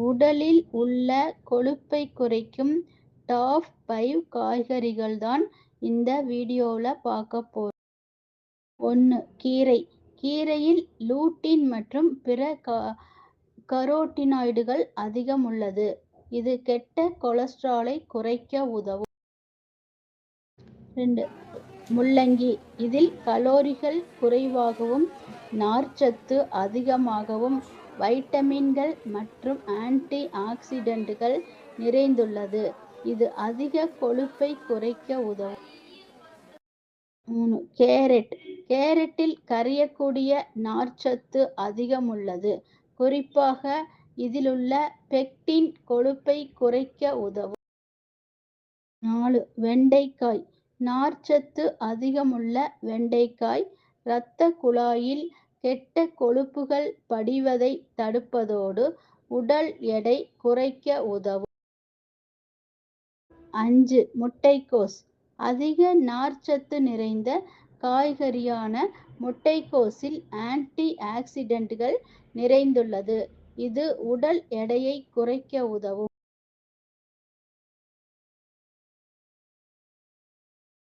உடலில் உள்ள கொழுப்பை குறைக்கும் டாப் ஃபைவ் காய்கறிகள் தான் இந்த வீடியோவில் பார்க்க போகிறோம் ஒன்று கீரை. கீரையில் லூட்டின் மற்றும் பிற கரோட்டினாய்டுகள் அதிகம் உள்ளது. இது கெட்ட கொலஸ்ட்ராலை குறைக்க உதவும். ரெண்டு முள்ளங்கி. இதில் கலோரிகள் குறைவாகவும் நார்ச்சத்து அதிகமாகவும் வைட்டமின்கள் மற்றும் ஆன்டி ஆக்சிடென்ட்கள் நிறைந்துள்ளது. இது அதிக கொழுப்பை குறைக்க உதவும். மூணு கேரட். கேரட்டில் கரையக்கூடிய நார்ச்சத்து அதிகம் உள்ளது குறிப்பாக இதிலுள்ள பெக்டின் கொழுப்பை குறைக்க உதவும். நாலு வெண்டைக்காய். நார்ச்சத்து அதிகமுள்ள வெண்டைக்காய் இரத்த குழாயில் கெட்ட கொழுப்புகள் படிவதை தடுப்பதோடு உடல் எடை குறைக்க உதவும். அஞ்சு முட்டைக்கோஸ். அதிக நார்ச்சத்து நிறைந்த காய்கறியான முட்டைக்கோஸில் ஆன்டி ஆக்சிடென்ட்கள் நிறைந்துள்ளது. இது உடல் எடையை குறைக்க உதவும்.